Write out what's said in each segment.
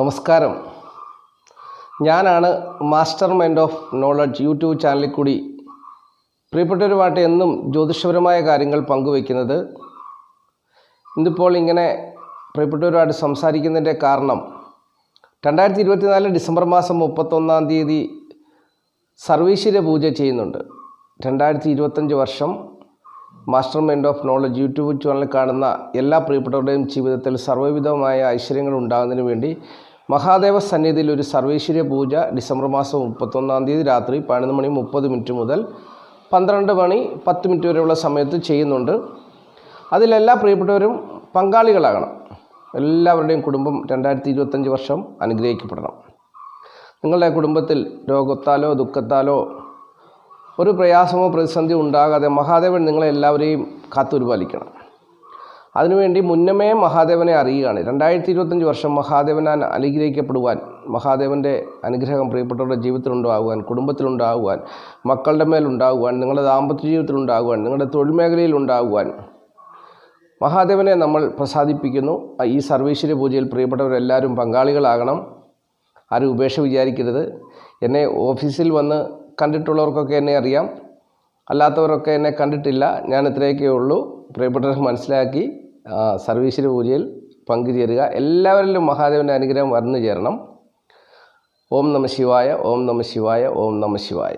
നമസ്കാരം. ഞാനാണ് master mind of knowledge YouTube ചാനലിൽ കൂടി പ്രിയപ്പെട്ടവരുമായിട്ട് എന്നും ജ്യോതിഷപരമായ കാര്യങ്ങൾ പങ്കുവയ്ക്കുന്നത്. ഇന്നിപ്പോൾ ഇങ്ങനെ പ്രിയപ്പെട്ടവരുമായിട്ട് സംസാരിക്കുന്നതിന്റെ കാരണം രണ്ടായിരത്തി ഇരുപത്തിനാല് ഡിസംബർ മാസം മുപ്പത്തൊന്നാം തീയതി സർവീശ്വര പൂജ ചെയ്യുന്നുണ്ട്. രണ്ടായിരത്തി ഇരുപത്തഞ്ച് വർഷം master mind of knowledge YouTube channel കാണുന്ന എല്ലാ പ്രിയപ്പെട്ടവരുടെയും ജീവിതത്തിൽ സർവവിധമായ ഐശ്വര്യങ്ങൾ ഉണ്ടാകുന്നതിന് വേണ്ടി മഹാദേവ സന്നിധിയിൽ ഒരു സർവേശ്വര്യ പൂജ ഡിസംബർ മാസം മുപ്പത്തൊന്നാം തീയതി രാത്രി പതിനൊന്ന് മണി മുപ്പത് മിനിറ്റ് മുതൽ പന്ത്രണ്ട് മണി പത്ത് മിനിറ്റ് വരെയുള്ള സമയത്ത് ചെയ്യുന്നുണ്ട്. അതിലെല്ലാ പ്രിയപ്പെട്ടവരും പങ്കാളികളാകണം. എല്ലാവരുടെയും കുടുംബം രണ്ടായിരത്തി ഇരുപത്തഞ്ച് വർഷം അനുഗ്രഹിക്കപ്പെടണം. നിങ്ങളുടെ കുടുംബത്തിൽ രോഗത്താലോ ദുഃഖത്താലോ ഒരു പ്രയാസമോ പ്രതിസന്ധിയോ ഉണ്ടാകാതെ മഹാദേവൻ നിങ്ങളെ എല്ലാവരെയും കാത്തുപരിപാലിക്കണം അതിനുവേണ്ടി മുന്നമേ മഹാദേവനെ അറിയുകയാണ്. രണ്ടായിരത്തി ഇരുപത്തഞ്ച് വർഷം മഹാദേവനാൽ അനുഗ്രഹിക്കപ്പെടുവാൻ മഹാദേവന്റെ അനുഗ്രഹം പ്രിയപ്പെട്ടവരുടെ ജീവിതത്തിലുണ്ടാകുവാൻ കുടുംബത്തിലുണ്ടാകുവാൻ മക്കളുടെ മേലുണ്ടാകുവാൻ നിങ്ങളുടെ ദാമ്പത്യ ജീവിതത്തിലുണ്ടാകുവാൻ നിങ്ങളുടെ തൊഴിൽ മേഖലയിലുണ്ടാകുവാൻ മഹാദേവനെ നമ്മൾ പ്രസാദിപ്പിക്കുന്നു. ഈ സർവീശ്വര പൂജയിൽ പ്രിയപ്പെട്ടവരെല്ലാവരും പങ്കാളികളാകണം. ആരും ഉപേക്ഷ വിചാരിക്കരുത്. എന്നെ ഓഫീസിൽ വന്ന് കണ്ടിട്ടുള്ളവർക്കൊക്കെ എന്നെ അറിയാം. അല്ലാത്തവരൊക്കെ എന്നെ കണ്ടിട്ടില്ല. ഞാൻ ഇത്രയൊക്കെ ഉള്ളൂ പ്രിയപ്പെട്ടവർ മനസ്സിലാക്കി. സർവീശ്വര പൂജയിൽ പങ്കുചേരുക. എല്ലാവരിലും മഹാദേവന്റെ അനുഗ്രഹം വന്നു ചേരണം. ഓം നമ ശിവായ ഓം നമ ശിവായ ഓം നമ ശിവായ.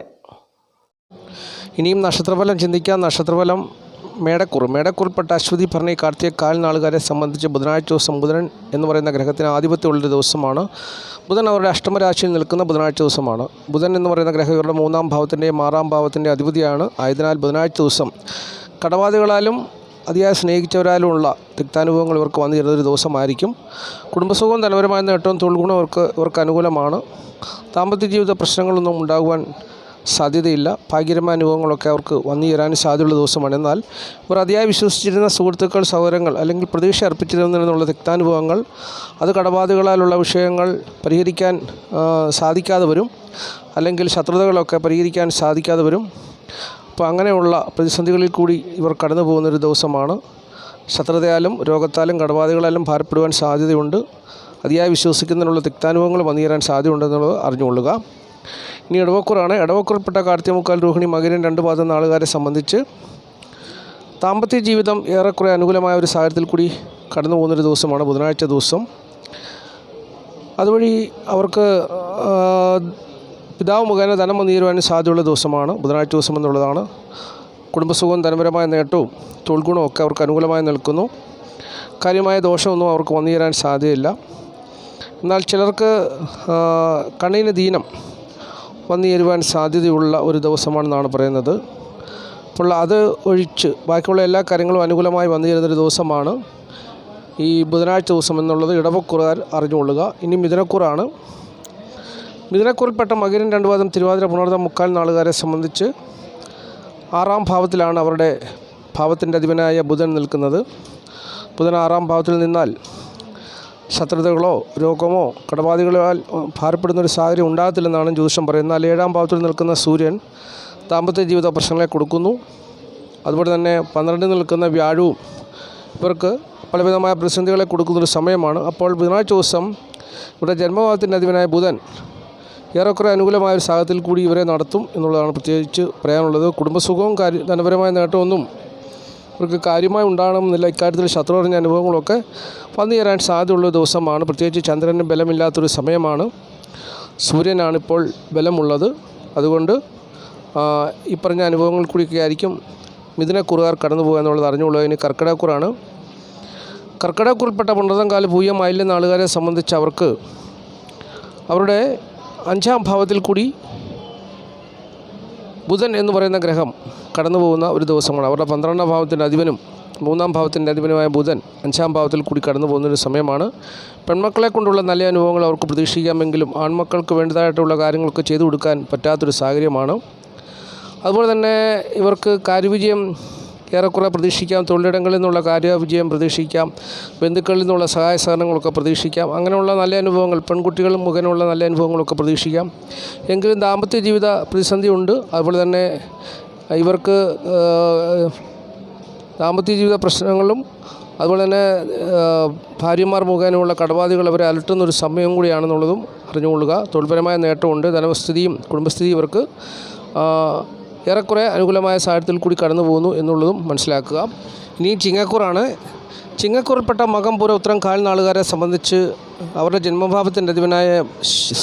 ഇനിയും നക്ഷത്രഫലം ചിന്തിക്കാം. നക്ഷത്രഫലം മേടക്കുർ. മേടക്കുറിൽപ്പെട്ട അശ്വതി ഭരണി കാർത്തിക കാലിനാളുകാരെ സംബന്ധിച്ച് ബുധനാഴ്ച ദിവസം ബുധൻ എന്ന് പറയുന്ന ഗ്രഹത്തിന് ആധിപത്യമുള്ളൊരു ദിവസമാണ്. ബുധൻ അവരുടെ അഷ്ടമരാശിയിൽ നിൽക്കുന്ന ബുധനാഴ്ച ദിവസമാണ്. ബുധൻ എന്ന് പറയുന്ന ഗ്രഹം ഇവരുടെ മൂന്നാം ഭാവത്തിന്റെയും ആറാം ഭാവത്തിന്റെ അധിപതിയാണ്. ആയതിനാൽ ബുധനാഴ്ച ദിവസം കടബാധികളാലും അതിയായി സ്നേഹിച്ചവരാലുമുള്ള തിക്താനുഭവങ്ങൾ ഇവർക്ക് വന്നു ചേരുന്നൊരു ദിവസമായിരിക്കും. കുടുംബസുഖവും ധനപരമായ നേട്ടവും തൊഴിൽ ഗുണം ഇവർക്ക് ഇവർക്ക് അനുകൂലമാണ്. ദാമ്പത്യ ജീവിത പ്രശ്നങ്ങളൊന്നും ഉണ്ടാകുവാൻ സാധ്യതയില്ല. ഭാഗ്യകരമായ അനുഭവങ്ങളൊക്കെ അവർക്ക് വന്നു ചേരാൻ സാധ്യതയുള്ള ദിവസമാണ്. എന്നാൽ ഇവർ അതിയായി വിശ്വസിച്ചിരുന്ന സുഹൃത്തുക്കൾ സൗകര്യങ്ങൾ അല്ലെങ്കിൽ പ്രതീക്ഷ അർപ്പിച്ചിരുന്നതിനുള്ള തിക്താനുഭവങ്ങൾ അത് കടബാധകളാലുള്ള വിഷയങ്ങൾ പരിഹരിക്കാൻ സാധിക്കാതെ വരും. അല്ലെങ്കിൽ ശത്രുതകളൊക്കെ പരിഹരിക്കാൻ സാധിക്കാതെ വരും. അപ്പോൾ അങ്ങനെയുള്ള പ്രതിസന്ധികളിൽ കൂടി ഇവർ കടന്നു പോകുന്നൊരു ദിവസമാണ്. ശത്രുതയാലും രോഗത്താലും കടബാധകളാലും ഭാരപ്പെടുവാൻ സാധ്യതയുണ്ട്. അതിയായി വിശ്വസിക്കുന്നതിനുള്ള തിക്താനുഭവങ്ങൾ വന്നു ചേരാൻ സാധ്യതയുണ്ടെന്നുള്ളത് അറിഞ്ഞുകൊള്ളുക. ഇനി ഇടവക്കൂറാണ് ഇടവക്കൂറിൽപ്പെട്ട കാർത്തികമുക്കാൽ രോഹിണി മകരൻ രണ്ട് പാദം നാളുകാരെ സംബന്ധിച്ച് ദാമ്പത്യ ജീവിതം ഏറെക്കുറെ അനുകൂലമായ ഒരു സാഹചര്യത്തിൽ കൂടി കടന്നു പോകുന്നൊരു ദിവസമാണ്. ബുധനാഴ്ച ദിവസം. അതുവഴി അവർക്ക് പിതാവ് മുഖേന ധനം വന്നു സാധ്യതയുള്ള ദിവസമാണ്. ബുധനാഴ്ച ദിവസം എന്നുള്ളതാണ്. കുടുംബസുഖവും ധനപരമായ നേട്ടവും തൊഴിൽഗുണവും ഒക്കെ അവർക്ക് അനുകൂലമായി നിൽക്കുന്നു. കാര്യമായ ദോഷമൊന്നും അവർക്ക് വന്നു ചേരാൻ സാധ്യതയില്ല. എന്നാൽ ചിലർക്ക് കണ്ണിന് ദീനം വന്നു ചേരുവാൻ സാധ്യതയുള്ള ഒരു ദിവസമാണെന്നാണ് പറയുന്നത്. അപ്പോൾ അത് ഒഴിച്ച് ബാക്കിയുള്ള എല്ലാ കാര്യങ്ങളും അനുകൂലമായി വന്നു ചേരുന്നൊരു ദിവസമാണ് ഈ ബുധനാഴ്ച ദിവസം എന്നുള്ളത്. ഇടവക്കുറാൻ അറിഞ്ഞുകൊള്ളുക. ഇനി മിഥുനക്കൂറാണ്. മിഥുനക്കൂറിൽപ്പെട്ട മകരൻ രണ്ടുപാദം തിരുവാതിര പുണർന്ന മുക്കാൽ നാളുകാരെ സംബന്ധിച്ച് ആറാം ഭാവത്തിലാണ് അവരുടെ ഭാവത്തിന്റെ അധിപനായ ബുധൻ നിൽക്കുന്നത്. ബുധൻ ആറാം ഭാവത്തിൽ നിന്നാൽ ശത്രുതകളോ രോഗമോ കടബാധികളാൽ ഭാരപ്പെടുന്ന ഒരു സാഹചര്യം ഉണ്ടാകത്തില്ലെന്നാണ് ജ്യോതിഷം പറയുന്നത്. എന്നാൽ ഏഴാം ഭാവത്തിൽ നിൽക്കുന്ന സൂര്യൻ ദാമ്പത്യ ജീവിത പ്രശ്നങ്ങളെ കൊടുക്കുന്നു. അതുപോലെ തന്നെ പന്ത്രണ്ടിൽ നിൽക്കുന്ന വ്യാഴവും ഇവർക്ക് പലവിധമായ പ്രതിസന്ധികളെ കൊടുക്കുന്നൊരു സമയമാണ്. അപ്പോൾ ബുധനാഴ്ച ദിവസം ഇവിടെ ജന്മഭാവത്തിന്റെ അധിപനായ ബുധൻ ഏറെക്കുറെ അനുകൂലമായ ഒരു സാഹചര്യത്തിൽ കൂടി ഇവരെ നടത്തും എന്നുള്ളതാണ് പ്രത്യേകിച്ച് പറയാനുള്ളത്. കുടുംബസുഖവും കാര്യ ധനപരമായ നേട്ടമൊന്നും ഇവർക്ക് കാര്യമായി ഉണ്ടാകണമെന്നില്ല. ഇക്കാര്യത്തിൽ ശത്രു പറഞ്ഞ അനുഭവങ്ങളൊക്കെ വന്നു ചേരാൻ സാധ്യതയുള്ള ദിവസമാണ്. പ്രത്യേകിച്ച് ചന്ദ്രന് ബലമില്ലാത്തൊരു സമയമാണ്. സൂര്യനാണിപ്പോൾ ബലമുള്ളത്. അതുകൊണ്ട് ഈ പറഞ്ഞ അനുഭവങ്ങൾ കൂടിയൊക്കെ ആയിരിക്കും മിഥുനക്കുറുകാർ കടന്നു പോകുക എന്നുള്ളത് അറിഞ്ഞുകൊള്ളുക. കർക്കിടക്കുറിൽപ്പെട്ട കർക്കിടകക്കുറാണ്. കർക്കിടകക്കുറിൽപ്പെട്ട പൂയ ഭൂയമായില്ല നാളുകാരെ സംബന്ധിച്ച് അവർക്ക് അവരുടെ അഞ്ചാം ഭാവത്തിൽ കൂടി ബുധൻ എന്ന് പറയുന്ന ഗ്രഹം കടന്നു പോകുന്ന ഒരു ദിവസമാണ്. അവരുടെ പന്ത്രണ്ടാം ഭാവത്തിന്റെ അധിപനും മൂന്നാം ഭാവത്തിന്റെ അധിപനുമായ ബുധൻ അഞ്ചാം ഭാവത്തിൽ കൂടി കടന്നു പോകുന്നൊരു സമയമാണ്. പെൺമക്കളെ കൊണ്ടുള്ള നല്ല അനുഭവങ്ങൾ അവർക്ക് പ്രതീക്ഷിക്കാമെങ്കിലും ആൺമക്കൾക്ക് വേണ്ടതായിട്ടുള്ള കാര്യങ്ങളൊക്കെ ചെയ്തു കൊടുക്കാൻ പറ്റാത്തൊരു സാഹചര്യമാണ്. അതുപോലെ തന്നെ ഇവർക്ക് കാര്യവിജയം ഏറെക്കുറെ പ്രതീക്ഷിക്കാം. തൊഴിലിടങ്ങളിൽ നിന്നുള്ള കാര്യവിജയം പ്രതീക്ഷിക്കാം. ബന്ധുക്കളിൽ നിന്നുള്ള സഹായ സഹകരണങ്ങളൊക്കെ പ്രതീക്ഷിക്കാം. അങ്ങനെയുള്ള നല്ല അനുഭവങ്ങൾ പെൺകുട്ടികൾ മുഖേനയുള്ള നല്ല അനുഭവങ്ങളൊക്കെ പ്രതീക്ഷിക്കാം. എങ്കിലും ദാമ്പത്യ ജീവിത പ്രതിസന്ധി ഉണ്ട്. അതുപോലെ തന്നെ ഇവർക്ക് ദാമ്പത്യ ജീവിത പ്രശ്നങ്ങളും അതുപോലെ തന്നെ ഭാര്യമാർ മുഖേനയുള്ള കടബാധികൾ അവരെ അലട്ടുന്ന ഒരു സമയം കൂടിയാണെന്നുള്ളതും അറിഞ്ഞുകൊള്ളുക. തൊഴിൽപരമായ നേട്ടമുണ്ട്. ധനസ്ഥിതിയും കുടുംബസ്ഥിതിയും ഇവർക്ക് ഏറെക്കുറെ അനുകൂലമായ സാഹചര്യത്തിൽ കൂടി കടന്നു പോകുന്നു എന്നുള്ളതും മനസ്സിലാക്കുക. ഇനി ചിങ്ങക്കൂറാണ്. ചിങ്ങക്കൂറിൽപ്പെട്ട മകം പൂര ഉത്തരം കാൽനാളുകാരെ സംബന്ധിച്ച് അവരുടെ ജന്മഭാവത്തിന്റെ അധിപനായ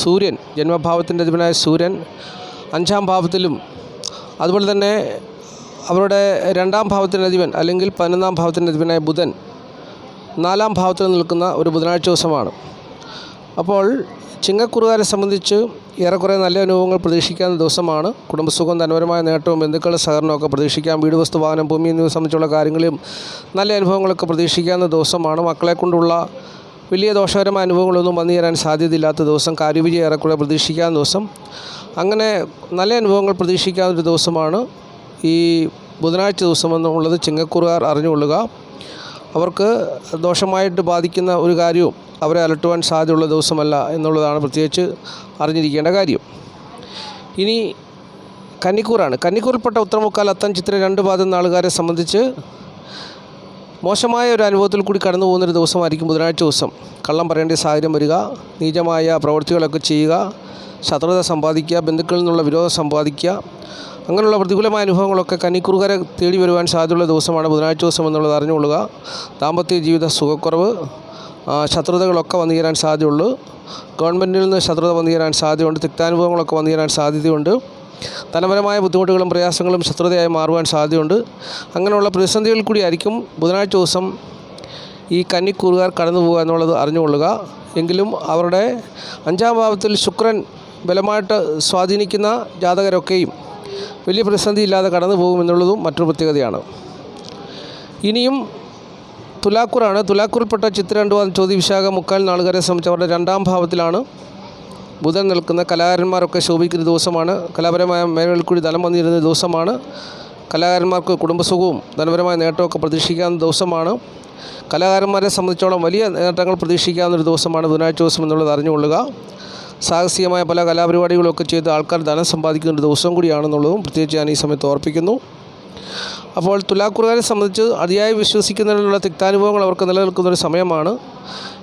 സൂര്യൻ ജന്മഭാവത്തിന്റെ അധിപനായ സൂര്യൻ അഞ്ചാം ഭാവത്തിലും അതുപോലെ തന്നെ അവരുടെ രണ്ടാം ഭാവത്തിന്റെ അധിപൻ അല്ലെങ്കിൽ പതിനൊന്നാം ഭാവത്തിന്റെ അധിപനായ ബുധൻ നാലാം ഭാവത്തിൽ നിൽക്കുന്ന ഒരു ബുധനാഴ്ച ദിവസമാണ്. അപ്പോൾ ചിങ്ങക്കുറുകാരെ സംബന്ധിച്ച് ഏറെക്കുറെ നല്ല അനുഭവങ്ങൾ പ്രതീക്ഷിക്കാവുന്ന ദിവസമാണ്. കുടുംബസുഖം ധനപരമായ നേട്ടവും ബന്ധുക്കളുടെ സഹകരണമൊക്കെ പ്രതീക്ഷിക്കാം. വീട് വസ്തു വാഹനം ഭൂമി എന്നിവ സംബന്ധിച്ചുള്ള കാര്യങ്ങളിലും നല്ല അനുഭവങ്ങളൊക്കെ പ്രതീക്ഷിക്കാവുന്ന ദിവസമാണ്. മക്കളെ കൊണ്ടുള്ള വലിയ ദോഷകരമായ അനുഭവങ്ങളൊന്നും വന്നു ചേരാൻ സാധ്യതയില്ലാത്ത ദിവസം. കാര്യവിജയം ഏറെക്കുറെ പ്രതീക്ഷിക്കാവുന്ന ദിവസം. അങ്ങനെ നല്ല അനുഭവങ്ങൾ പ്രതീക്ഷിക്കാവുന്ന ഒരു ദിവസമാണ് ഈ ബുധനാഴ്ച ദിവസം എന്നുള്ളത്. ചിങ്ങക്കുറുകാർ അറിഞ്ഞുകൊള്ളുക. അവർക്ക് ദോഷമായിട്ട് ബാധിക്കുന്ന ഒരു കാര്യവും അവരെ അലട്ടുവാൻ സാധ്യതയുള്ള ദിവസമല്ല എന്നുള്ളതാണ് പ്രത്യേകിച്ച് അറിഞ്ഞിരിക്കേണ്ട കാര്യം. ഇനി കന്നിക്കൂറാണ്. കന്നിക്കൂറിൽപ്പെട്ട ഉത്തരമുക്കാൽ അത്തം ചിത്ര രണ്ട് പാദം നാളുകാരെ സംബന്ധിച്ച് മോശമായ ഒരു അനുഭവത്തിൽ കൂടി കടന്നു പോകുന്നൊരു ദിവസമായിരിക്കും ബുധനാഴ്ച ദിവസം. കള്ളം പറയേണ്ട സാഹചര്യം വരിക നീചമായ പ്രവൃത്തികളൊക്കെ ചെയ്യുക ശത്രുത സമ്പാദിക്കുക ബന്ധുക്കളിൽ നിന്നുള്ള വിരോധം സമ്പാദിക്കുക അങ്ങനെയുള്ള പ്രതികൂലമായ അനുഭവങ്ങളൊക്കെ കന്നിക്കുറുകരെ തേടി വരുവാൻ സാധ്യതയുള്ള ദിവസമാണ് ബുധനാഴ്ച ദിവസം എന്നുള്ളത് അറിഞ്ഞുകൊള്ളുക. ദാമ്പത്യ ജീവിത സുഖക്കുറവ് ശത്രുതകളൊക്കെ വന്നു ചേരാൻ സാധ്യതയുള്ളൂ. ഗവൺമെന്റിൽ നിന്ന് ശത്രുത വന്നു ചേരാൻ സാധ്യതയുണ്ട്. തിക്താനുഭവങ്ങളൊക്കെ വന്നു ചേരാൻ സാധ്യതയുണ്ട്. ധനപരമായ ബുദ്ധിമുട്ടുകളും പ്രയാസങ്ങളും ശത്രുതയായി മാറുവാൻ സാധ്യതയുണ്ട്. അങ്ങനെയുള്ള പ്രതിസന്ധികളിൽ കൂടിയായിരിക്കും ബുധനാഴ്ച ദിവസം ഈ കന്നിക്കൂറുകാർ കടന്നു പോകുക എന്നുള്ളത് അറിഞ്ഞുകൊള്ളുക. എങ്കിലും അവരുടെ അഞ്ചാം ഭാവത്തിൽ ശുക്രൻ ബലമായിട്ട് സ്വാധീനിക്കുന്ന ജാതകരൊക്കെയും വലിയ പ്രതിസന്ധി ഇല്ലാതെ കടന്നു പോകുമെന്നുള്ളതും മറ്റൊരു പ്രത്യേകതയാണ്. ഇനിയും തുലാക്കൂറാണ്. തുലാക്കൂറിൽപ്പെട്ട ചിത്ര രണ്ട് വാദം ചോദ്യ വിശാഖ മുക്കാൽ നാളുകാരെ സംബന്ധിച്ച് അവരുടെ രണ്ടാം ഭാവത്തിലാണ് ബുധൻ നിൽക്കുന്ന കലാകാരന്മാരൊക്കെ ശോഭിക്കുന്ന ദിവസമാണ്. കലാപരമായ മേഖലകളിൽ കൂടി ധനം വന്നിരുന്ന ദിവസമാണ്. കലാകാരന്മാർക്ക് കുടുംബസുഖവും ധനപരമായ നേട്ടമൊക്കെ പ്രതീക്ഷിക്കാവുന്ന ദിവസമാണ്. കലാകാരന്മാരെ സംബന്ധിച്ചോളം വലിയ നേട്ടങ്ങൾ പ്രതീക്ഷിക്കാവുന്ന ഒരു ദിവസമാണ് ബുധനാഴ്ച ദിവസം എന്നുള്ളത് അറിഞ്ഞുകൊള്ളുക. സാഹസികമായ പല കലാപരിപാടികളൊക്കെ ചെയ്ത് ആൾക്കാർ ധനം സമ്പാദിക്കുന്ന ഒരു ദിവസം കൂടിയാണെന്നുള്ളതും പ്രത്യേകിച്ച് ഞാൻ ഈ സമയത്ത് ഓർപ്പിക്കുന്നു. അപ്പോൾ തുലാക്കുറുകാരെ സംബന്ധിച്ച് അതിയായി വിശ്വസിക്കുന്നതിനുള്ള തിക്താനുഭവങ്ങൾ അവർക്ക് നിലനിൽക്കുന്ന ഒരു സമയമാണ്.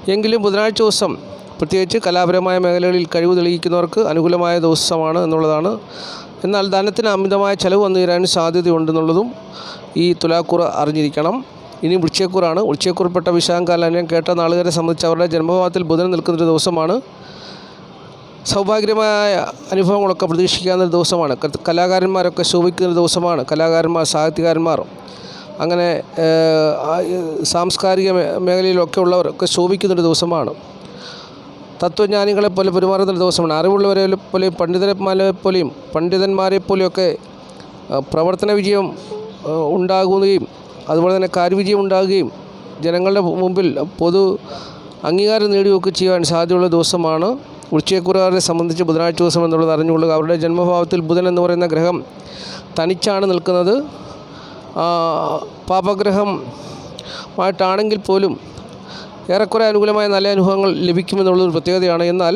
എങ്കിലും ബുധനാഴ്ച ദിവസം പ്രത്യേകിച്ച് കലാപരമായ മേഖലകളിൽ കഴിവ് തെളിയിക്കുന്നവർക്ക് അനുകൂലമായ ദിവസമാണ് എന്നുള്ളതാണ്. എന്നാൽ ധനത്തിന് അമിതമായ ചെലവ് വന്നു തീരാൻ സാധ്യതയുണ്ടെന്നുള്ളതും ഈ തുലാക്കുറ അറിഞ്ഞിരിക്കണം. ഇനി വൃശ്ചയക്കൂറാണ് വിശാഖം കാലാന്യം കേട്ട നാളുകാരെ സംബന്ധിച്ച് അവരുടെ ജന്മഭാവത്തിൽ ബുധൻ നിൽക്കുന്നൊരു ദിവസമാണ്. സൗഭാഗ്യമായ അനുഭവങ്ങളൊക്കെ പ്രതീക്ഷിക്കാവുന്ന ഒരു ദിവസമാണ്. കലാകാരന്മാരൊക്കെ ശോഭിക്കുന്ന ഒരു ദിവസമാണ്. കലാകാരന്മാർ സാഹിത്യകാരന്മാർ. അങ്ങനെ സാംസ്കാരിക മേഖലയിലൊക്കെ ഉള്ളവരൊക്കെ ശോഭിക്കുന്നൊരു ദിവസമാണ്. തത്വജ്ഞാനികളെ പോലെ പെരുമാറുന്ന ഒരു ദിവസമാണ്. അറിവുള്ളവരെ പോലെയും പണ്ഡിതന്മാരെ പോലെയും പണ്ഡിതന്മാരെ പോലെയൊക്കെ പ്രവർത്തന വിജയം ഉണ്ടാകുകയും അതുപോലെ തന്നെ കാര്യവിജയം ഉണ്ടാകുകയും ജനങ്ങളുടെ മുമ്പിൽ പൊതു അംഗീകാരം നേടുകയൊക്കെ ചെയ്യാൻ സാധ്യതയുള്ള ദിവസമാണ്. വൃശ്ചയക്കുറുകാരെ സംബന്ധിച്ച് ബുധനാഴ്ച ദിവസം എന്നുള്ളത് അറിഞ്ഞുകൊള്ളുക. അവരുടെ ജന്മഭാവത്തിൽ ബുധൻ എന്ന് പറയുന്ന ഗ്രഹം തനിച്ചാണ് നിൽക്കുന്നത്. പാപഗ്രഹമായിട്ടാണെങ്കിൽ പോലും ഏറെക്കുറെ അനുകൂലമായ നല്ല അനുഭവങ്ങൾ ലഭിക്കുമെന്നുള്ളൊരു പ്രത്യേകതയാണ്. എന്നാൽ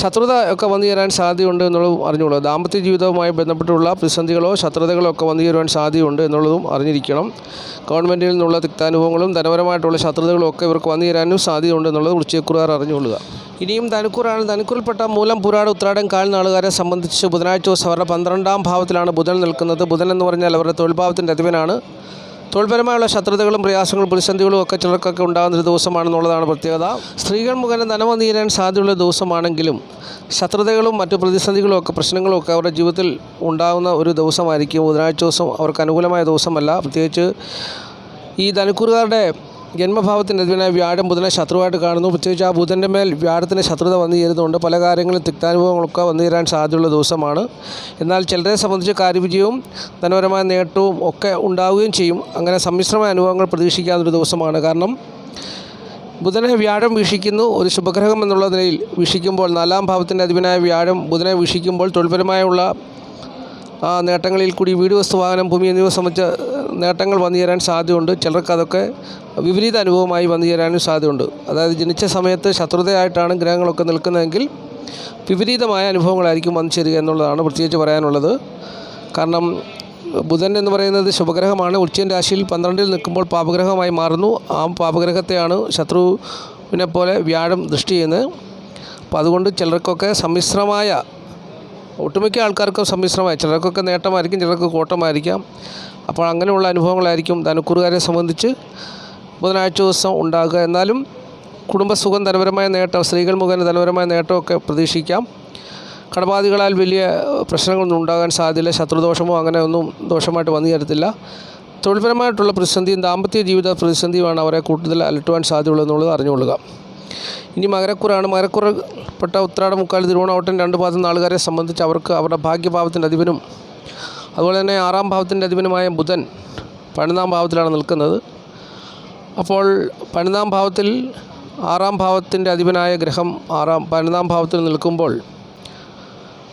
ശത്രുത ഒക്കെ വന്നു ചേരാൻ സാധ്യതയുണ്ട് എന്നുള്ളതും അറിഞ്ഞുകൊള്ളുക ദാമ്പത്യ ജീവിതവുമായി ബന്ധപ്പെട്ടുള്ള പ്രതിസന്ധികളോ ശത്രുതകളോ ഒക്കെ വന്നു ചേരുവാൻ സാധ്യതയുണ്ട് എന്നുള്ളതും അറിഞ്ഞിരിക്കണം. ഗവൺമെന്റിൽ നിന്നുള്ള തിക്താനുഭവങ്ങളും ധനപരമായിട്ടുള്ള ശത്രുതകളും ഒക്കെ ഇവർക്ക് വന്നു ചേരാനും സാധ്യതയുണ്ട് എന്നുള്ളത് വൃശ്ചയക്കുറുകാർ അറിഞ്ഞുകൊള്ളുക. ഇനിയും ധനുക്കൂറാണ് ധനുക്കൂറിൽപ്പെട്ട മൂലം പുരാട ഉത്രാടം കാൽ നാളുകാരെ സംബന്ധിച്ച് ബുധനാഴ്ച ദിവസം അവരുടെ പന്ത്രണ്ടാം ഭാവത്തിലാണ് ബുധൻ നിൽക്കുന്നത്. ബുധൻ എന്ന് പറഞ്ഞാൽ അവരുടെ തൊഴിൽഭാവത്തിന്റെ അധിപനാണ്. തൊഴിൽപരമായുള്ള ശത്രുതകളും പ്രയാസങ്ങളും പ്രതിസന്ധികളും ഒക്കെ ചിലർക്കൊക്കെ ഉണ്ടാകുന്ന ഒരു ദിവസമാണെന്നുള്ളതാണ് പ്രത്യേകത. സ്ത്രീകൾ മുഖേന ധനം നീരാൻ സാധ്യതയുള്ള ദിവസമാണെങ്കിലും ശത്രുതകളും മറ്റു പ്രതിസന്ധികളും ഒക്കെ പ്രശ്നങ്ങളും ഒക്കെ അവരുടെ ജീവിതത്തിൽ ഉണ്ടാകുന്ന ഒരു ദിവസമായിരിക്കും. ബുധനാഴ്ച ദിവസം അവർക്ക് അനുകൂലമായ ദിവസമല്ല. പ്രത്യേകിച്ച് ഈ ധനുക്കൂറുകാരുടെ ജന്മഭാവത്തിന്റെ അതിനെ വ്യാഴം ബുധനെ ശത്രുവായിട്ട് കാണുന്നു. പ്രത്യേകിച്ച് ആ ബുധന്റെ മേൽ വ്യാഴത്തിന് ശത്രുത വന്നു ചേരുന്നുണ്ട്. പല കാര്യങ്ങളും തിക്താനുഭവങ്ങളൊക്കെ വന്നു ചേരാൻ സാധ്യതയുള്ള ദിവസമാണ്. എന്നാൽ ചിലരെ സംബന്ധിച്ച് കാര്യവിജയവും ധനപരമായ നേട്ടവും ഒക്കെ ഉണ്ടാവുകയും ചെയ്യും. അങ്ങനെ സമ്മിശ്രമായ അനുഭവങ്ങൾ പ്രതീക്ഷിക്കാവുന്നൊരു ദിവസമാണ്. കാരണം ബുധനെ വ്യാഴം വീക്ഷിക്കുന്നു. ഒരു ശുഭഗ്രഹം എന്നുള്ള നിലയിൽ വീക്ഷിക്കുമ്പോൾ നാലാം ഭാവത്തിന്റെ അധിപനായ വ്യാഴം ബുധനെ വീക്ഷിക്കുമ്പോൾ തൊഴിൽപരമായുള്ള നേട്ടങ്ങളിൽ കൂടി വീട് വസ്തു വാഹനം ഭൂമി എന്നിവ സംബന്ധിച്ച നേട്ടങ്ങൾ വന്നു ചേരാൻ സാധ്യതയുണ്ട്. ചിലർക്ക് അതൊക്കെ വിപരീത അനുഭവമായി വന്നു ചേരാനും സാധ്യതയുണ്ട്. അതായത് ജനിച്ച സമയത്ത് ശത്രുതയായിട്ടാണ് ഗ്രഹങ്ങളൊക്കെ നിൽക്കുന്നതെങ്കിൽ വിപരീതമായ അനുഭവങ്ങളായിരിക്കും വന്നു ചേരുക എന്നുള്ളതാണ് പ്രത്യേകിച്ച് പറയാനുള്ളത്. കാരണം ബുധൻ എന്ന് പറയുന്നത് ശുഭഗ്രഹമാണ്. ഉച്ചയൻ രാശിയിൽ പന്ത്രണ്ടിൽ നിൽക്കുമ്പോൾ പാപഗ്രഹമായി മാറുന്നു. ആ പാപഗ്രഹത്തെയാണ് ശത്രുവിനെ പോലെ വ്യാഴം ദൃഷ്ടി ചെയ്യുന്നത്. അപ്പോൾ അതുകൊണ്ട് ചിലർക്കൊക്കെ സമ്മിശ്രമായ ഒട്ടുമിക്ക ആൾക്കാർക്കും സമ്മിശ്രമായി ചിലർക്കൊക്കെ നേട്ടമായിരിക്കും ചിലർക്ക് കോട്ടമായിരിക്കാം. അപ്പോൾ അങ്ങനെയുള്ള അനുഭവങ്ങളായിരിക്കും ധനുക്കുറുകാരെ സംബന്ധിച്ച് ബുധനാഴ്ച ദിവസം ഉണ്ടാകുക. എന്നാലും കുടുംബസുഖം ധനപരമായ നേട്ടം സ്ത്രീകൾ മുഖേന ധനപരമായ നേട്ടമൊക്കെ പ്രതീക്ഷിക്കാം. കടബാധികളാൽ വലിയ പ്രശ്നങ്ങളൊന്നും ഉണ്ടാകാൻ സാധ്യതയില്ല. ശത്രുദോഷമോ അങ്ങനെ ഒന്നും ദോഷമായിട്ട് വന്നു തരത്തില്ല തൊഴിൽപരമായിട്ടുള്ള പ്രതിസന്ധിയും ദാമ്പത്യ ജീവിത പ്രതിസന്ധിയുമാണ് അവരെ കൂടുതൽ അലട്ടുവാൻ സാധ്യതയുള്ളത് എന്നുള്ളത് അറിഞ്ഞുകൊള്ളുക. ഇനി മകരക്കുറാണ്. മകരക്കുറപ്പെട്ട ഉത്രാട മുക്കാൽ തിരുവോണവട്ടം രണ്ട് പാദം നാളുകാരെ സംബന്ധിച്ച് അവർക്ക് അവരുടെ ഭാഗ്യഭാവത്തിന്റെ അധിപനും അതുപോലെ തന്നെ ആറാം ഭാവത്തിന്റെ അധിപനുമായ ബുധൻ പതിനൊന്നാം ഭാവത്തിലാണ് നിൽക്കുന്നത്. അപ്പോൾ പതിനൊന്നാം ഭാവത്തിൽ ആറാം ഭാവത്തിന്റെ അധിപനായ ഗ്രഹം ആറാം പതിനൊന്നാം ഭാവത്തിൽ നിൽക്കുമ്പോൾ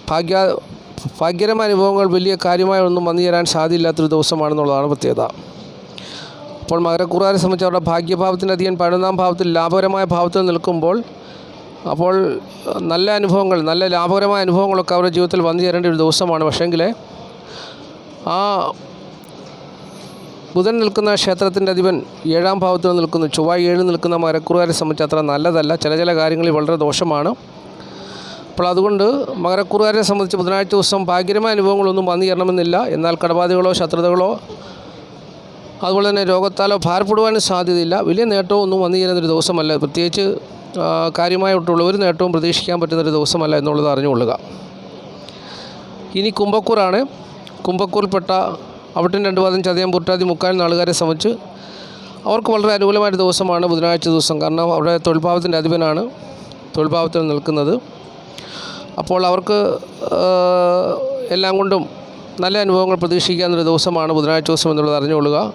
ഭാഗ്യ ഭാഗ്യകരമായ അനുഭവങ്ങൾ വലിയ കാര്യമായ ഒന്നും വന്നു ചേരാൻ സാധ്യമില്ലാത്തൊരു ദിവസമാണെന്നുള്ളതാണ് പ്രത്യേകത. അപ്പോൾ മകരക്കുറാരെ സംബന്ധിച്ച് അവരുടെ ഭാഗ്യഭാവത്തിന്റെ അധികം പതിനൊന്നാം ഭാവത്തിൽ ലാഭകരമായ ഭാവത്തിൽ നിൽക്കുമ്പോൾ അപ്പോൾ നല്ല അനുഭവങ്ങൾ നല്ല ലാഭകരമായ അനുഭവങ്ങളൊക്കെ അവരുടെ ജീവിതത്തിൽ വന്നു ചേരേണ്ട ഒരു ദിവസമാണ്. പക്ഷേങ്കിൽ ആ ബുധൻ നിൽക്കുന്ന ക്ഷേത്രത്തിന്റെ അധിപൻ ഏഴാം ഭാവത്തിൽ നിൽക്കുന്നു. ചൊവ്വ ഏഴ് നിൽക്കുന്ന മകരക്കുറുകാരെ സംബന്ധിച്ച് അത്ര നല്ലതല്ല. ചില ചില കാര്യങ്ങളിൽ വളരെ ദോഷമാണ്. അപ്പോൾ അതുകൊണ്ട് മകരക്കുറുകാരെ സംബന്ധിച്ച് ബുധനാഴ്ച ദിവസം ഭാഗ്യകരമായ അനുഭവങ്ങളൊന്നും വന്നു ചേരണമെന്നില്ല. എന്നാൽ കടബാധകളോ ശത്രുതകളോ അതുപോലെ തന്നെ രോഗത്താലോ ഭാരപ്പെടുവാനും സാധ്യതയില്ല. വലിയ നേട്ടവും ഒന്നും വന്നു ചേരുന്നൊരു ദിവസമല്ല. പ്രത്യേകിച്ച് കാര്യമായിട്ടുള്ള ഒരു നേട്ടവും പ്രതീക്ഷിക്കാൻ പറ്റുന്നൊരു ദിവസമല്ല എന്നുള്ളത് അറിഞ്ഞുകൊള്ളുക. ഇനി കുംഭക്കൂറാണ്. കുംഭക്കൂറിൽപ്പെട്ട അവിട്ടും രണ്ട് പാദം ചതയം പുറത്താതി മുക്കാൽ നാളുകാരെ സംബന്ധിച്ച് അവർക്ക് വളരെ അനുകൂലമായ ദിവസമാണ് ബുധനാഴ്ച ദിവസം. കാരണം അവിടെ തൊഴിൽഭാവത്തിന്റെ അധിപനാണ് തൊഴിൽഭാവത്തിൽ നിൽക്കുന്നത്. അപ്പോൾ അവർക്ക് എല്ലാം കൊണ്ടും നല്ല അനുഭവങ്ങൾ പ്രതീക്ഷിക്കാവുന്നൊരു ദിവസമാണ് ബുധനാഴ്ച ദിവസം എന്നുള്ളത് അറിഞ്ഞുകൊള്ളുക.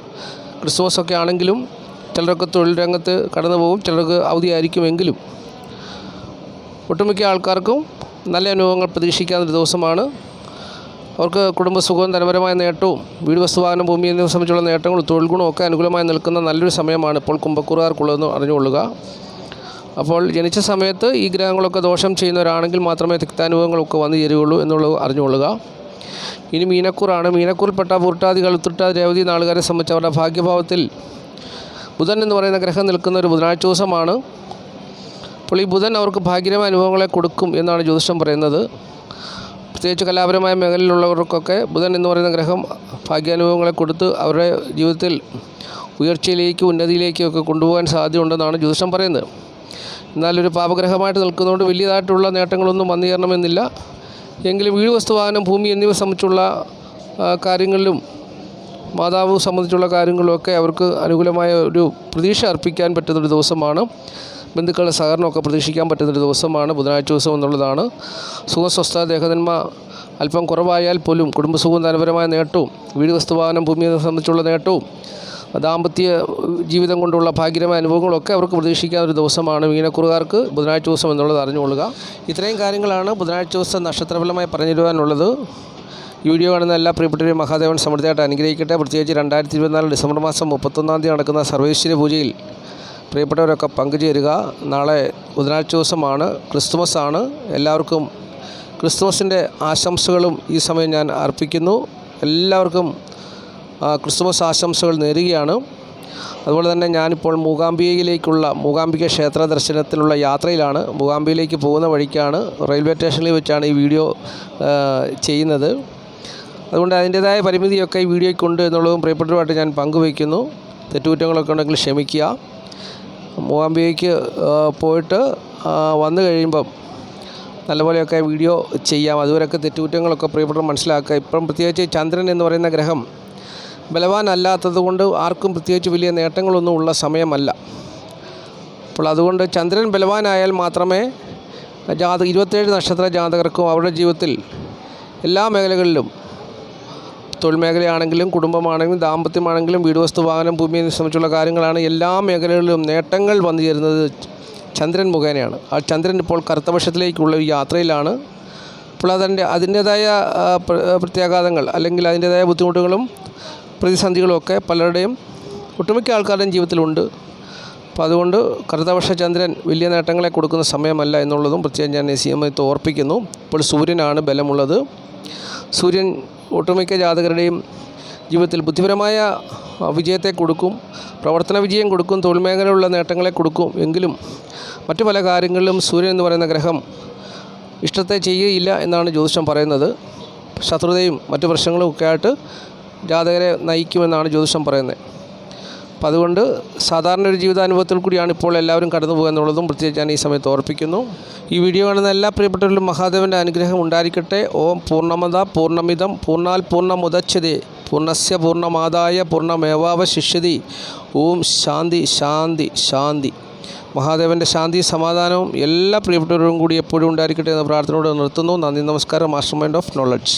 ക്രിസ്മസ് ഒക്കെ ആണെങ്കിലും ചിലരൊക്കെ തൊഴിൽ രംഗത്ത് കടന്നു പോകും ചിലർക്ക് അവധിയായിരിക്കുമെങ്കിലും. ഒട്ടുമിക്ക ആൾക്കാർക്കും നല്ല അനുഭവങ്ങൾ പ്രതീക്ഷിക്കാവുന്നൊരു ദിവസമാണ്. അവർക്ക് കുടുംബസുഖവും ധനപരമായ നേട്ടവും വീട് വസ്തുവാഹനം ഭൂമി എന്നിവ സംബന്ധിച്ചുള്ള നേട്ടങ്ങളും തൊഴിൽ ഗുണവും ഒക്കെ അനുകൂലമായി നിൽക്കുന്ന നല്ലൊരു സമയമാണ് ഇപ്പോൾ കുംഭക്കൂറുകാർക്കുള്ളതെന്ന് അറിഞ്ഞുകൊള്ളുക. അപ്പോൾ ജനിച്ച സമയത്ത് ഈ ഗ്രഹങ്ങളൊക്കെ ദോഷം ചെയ്യുന്നവരാണെങ്കിൽ മാത്രമേ തിക്താനുഭവങ്ങളൊക്കെ വന്നു ചേരുകയുള്ളൂ എന്നുള്ളത് അറിഞ്ഞുകൊള്ളുക. ഇനി മീനക്കൂറാണ്. മീനക്കൂറിൽപ്പെട്ട പുരുട്ടാതി ഉത്രട്ടാതി രേവതി നാളുകാരെ സംബന്ധിച്ച് അവരുടെ ഭാഗ്യഭാവത്തിൽ ബുധൻ എന്ന് പറയുന്ന ഗ്രഹം നിൽക്കുന്ന ഒരു ബുധനാഴ്ച ദിവസമാണ്. അപ്പോൾ ഈ ബുധൻ അവർക്ക് ഭാഗ്യമായ അനുഭവങ്ങളെ കൊടുക്കും എന്നാണ് ജ്യോതിഷം പറയുന്നത്. പ്രത്യേകിച്ച് കലാപരമായ മേഖലയിലുള്ളവർക്കൊക്കെ ബുധൻ എന്ന് പറയുന്ന ഗ്രഹം ഭാഗ്യാനുഭവങ്ങളെ കൊടുത്ത് അവരുടെ ജീവിതത്തിൽ ഉയർച്ചയിലേക്കും ഉന്നതിയിലേക്കും ഒക്കെ കൊണ്ടുപോകാൻ സാധ്യതയുണ്ടെന്നാണ് ജ്യോതിഷം പറയുന്നത്. എന്നാലൊരു പാപഗ്രഹമായിട്ട് നിൽക്കുന്നതുകൊണ്ട് വലിയതായിട്ടുള്ള നേട്ടങ്ങളൊന്നും വന്നു ചേരണമെന്നില്ല. എങ്കിലും വീട് വസ്തുവാഹനം ഭൂമി എന്നിവ സംബന്ധിച്ചുള്ള കാര്യങ്ങളിലും മാതാവ് സംബന്ധിച്ചുള്ള കാര്യങ്ങളിലൊക്കെ അവർക്ക് അനുകൂലമായ ഒരു പ്രതീക്ഷ അർപ്പിക്കാൻ പറ്റുന്നൊരു ദിവസമാണ്. ബന്ധുക്കളുടെ സഹകരണമൊക്കെ പ്രതീക്ഷിക്കാൻ പറ്റുന്നൊരു ദിവസമാണ് ബുധനാഴ്ച ദിവസം എന്നുള്ളതാണ്. സുഖസ്വസ്ഥ ദേഹനന്മ അല്പം കുറവായാൽ പോലും കുടുംബസുഖവും ധനപരമായ നേട്ടവും വീട് വസ്തുവാഹനം ഭൂമിയെ സംബന്ധിച്ചുള്ള നേട്ടവും ദാമ്പത്യ ജീവിതം കൊണ്ടുള്ള ഭാഗ്യമായ അനുഭവങ്ങളൊക്കെ അവർക്ക് പ്രതീക്ഷിക്കാൻ ഒരു ദിവസമാണ് മീനക്കുറുകാർക്ക് ബുധനാഴ്ച ദിവസം എന്നുള്ളത് അറിഞ്ഞുകൊള്ളുക. ഇത്രയും കാര്യങ്ങളാണ് ബുധനാഴ്ച ദിവസം നക്ഷത്രഫലമായി പറഞ്ഞിരുവാനുള്ളത് വീഡിയോ കാണുന്ന എല്ലാ പ്രിയപ്പെട്ടവരും മഹാദേവൻ സമൃദ്ധിയായിട്ട് അനുഗ്രഹിക്കട്ടെ. പ്രത്യേകിച്ച് രണ്ടായിരത്തി ഇരുപത്തിനാല് ഡിസംബർ മാസം മുപ്പത്തൊന്നാം തീയതി നടക്കുന്ന സർവേശ്വര പൂജയിൽ പ്രിയപ്പെട്ടവരൊക്കെ പങ്കുചേരുക. നാളെ ബുധനാഴ്ച ദിവസമാണ്. ക്രിസ്തുമസ് ആണ് എല്ലാവർക്കും ക്രിസ്തുമസിന്റെ ആശംസകളും ഈ സമയം ഞാൻ അർപ്പിക്കുന്നു. എല്ലാവർക്കും ക്രിസ്തുമസ് ആശംസകൾ നേരുകയാണ്. അതുപോലെ തന്നെ ഞാനിപ്പോൾ മൂകാംബികയിലേക്കുള്ള മൂകാംബിക ക്ഷേത്ര ദർശനത്തിനുള്ള യാത്രയിലാണ്. മൂകാംബികയിലേക്ക് പോകുന്ന വഴിക്കാണ് റെയിൽവേ സ്റ്റേഷനിൽ വെച്ചാണ് ഈ വീഡിയോ ചെയ്യുന്നത്. അതുകൊണ്ട് അതിന്റേതായ പരിമിതിയൊക്കെ ഈ വീഡിയോയ്ക്കുണ്ട് എന്നുള്ളതും പ്രിയപ്പെട്ടതുമായിട്ട് ഞാൻ പങ്കുവയ്ക്കുന്നു. തെറ്റുകുറ്റങ്ങളൊക്കെ ഉണ്ടെങ്കിൽ ക്ഷമിക്കുക. മൂകാംബികയ്ക്ക് പോയിട്ട് വന്നു കഴിയുമ്പം നല്ലപോലെയൊക്കെ വീഡിയോ ചെയ്യാം. അതുവരെയൊക്കെ തെറ്റുകുറ്റങ്ങളൊക്കെ പ്രിയപ്പെട്ടവർ മനസ്സിലാക്കുക. ഇപ്പം പ്രത്യേകിച്ച് ചന്ദ്രൻ എന്ന് പറയുന്ന ഗ്രഹം ബലവാനല്ലാത്തത് കൊണ്ട് ആർക്കും പ്രത്യേകിച്ച് വലിയ നേട്ടങ്ങളൊന്നും ഉള്ള സമയമല്ല. അപ്പോൾ അതുകൊണ്ട് ചന്ദ്രൻ ബലവാനായാൽ മാത്രമേ ജാത ഇരുപത്തേഴ് നക്ഷത്ര ജാതകർക്കും അവരുടെ ജീവിതത്തിൽ എല്ലാ മേഖലകളിലും തൊഴിൽ മേഖലയാണെങ്കിലും കുടുംബമാണെങ്കിലും ദാമ്പത്യമാണെങ്കിലും വീട് വസ്തു വാഹനം ഭൂമിയെ സംബന്ധിച്ചുള്ള കാര്യങ്ങളാണ് എല്ലാ മേഖലകളിലും നേട്ടങ്ങൾ വന്നു ചേരുന്നത് ചന്ദ്രൻ മുഖേനയാണ്. ആ ചന്ദ്രൻ ഇപ്പോൾ കറുത്തപക്ഷത്തിലേക്കുള്ള യാത്രയിലാണ്. അപ്പോൾ അതിന്റെ അതിന്റേതായ പ്രത്യാഘാതങ്ങൾ അല്ലെങ്കിൽ അതിന്റേതായ ബുദ്ധിമുട്ടുകളും പ്രതിസന്ധികളും ഒക്കെ പലരുടെയും ഒട്ടുമിക്ക ആൾക്കാരുടെയും ജീവിതത്തിലുണ്ട്. അപ്പോൾ അതുകൊണ്ട് കറുത്തപക്ഷ ചന്ദ്രൻ വലിയ നേട്ടങ്ങളെ കൊടുക്കുന്ന സമയമല്ല എന്നുള്ളതും പ്രത്യേകം ഞാൻ ഈ എം ഓർപ്പിക്കുന്നു. ഇപ്പോൾ സൂര്യനാണ് ബലമുള്ളത്. സൂര്യൻ ഒട്ടുമിക്ക ജാതകരുടെയും ജീവിതത്തിൽ ബുദ്ധിപരമായ വിജയത്തെ കൊടുക്കും പ്രവർത്തന വിജയം കൊടുക്കും തൊഴിൽ മേഖലയിലുള്ള നേട്ടങ്ങളെ കൊടുക്കും. എങ്കിലും മറ്റു പല കാര്യങ്ങളിലും സൂര്യൻ എന്ന് പറയുന്ന ഗ്രഹം ഇഷ്ടത്തെ ചെയ്യുകയില്ല എന്നാണ് ജ്യോതിഷം പറയുന്നത്. ശത്രുതയും മറ്റു പ്രശ്നങ്ങളും ഒക്കെ ആയിട്ട് ജാതകരെ നയിക്കുമെന്നാണ് ജ്യോതിഷം പറയുന്നത്. അപ്പം അതുകൊണ്ട് സാധാരണ ഒരു ജീവിതാനുഭവത്തിൽ കൂടിയാണ് ഇപ്പോൾ എല്ലാവരും കടന്നു പോകുക എന്നുള്ളതും പ്രത്യേകിച്ച് ഞാൻ ഈ സമയത്ത് ഓർപ്പിക്കുന്നു. ഈ വീഡിയോ കാണുന്ന എല്ലാ പ്രിയപ്പെട്ടവരിലും മഹാദേവന്റെ അനുഗ്രഹം ഉണ്ടായിരിക്കട്ടെ. ഓം പൂർണമത പൂർണമിതം പൂർണാൽ പൂർണമുദച്ഛതേ പൂർണസ്യ പൂർണമാതായ പൂർണമേവാവശിഷ്യതി ഓം ശാന്തി ശാന്തി ശാന്തി. മഹാദേവന്റെ ശാന്തി സമാധാനവും എല്ലാ പ്രിയപ്പെട്ടവരോടും കൂടി എപ്പോഴും ഉണ്ടായിരിക്കട്ടെ എന്ന പ്രാർത്ഥനയോട് നിർത്തുന്നു. നന്ദി നമസ്കാരം. Master mind of knowledge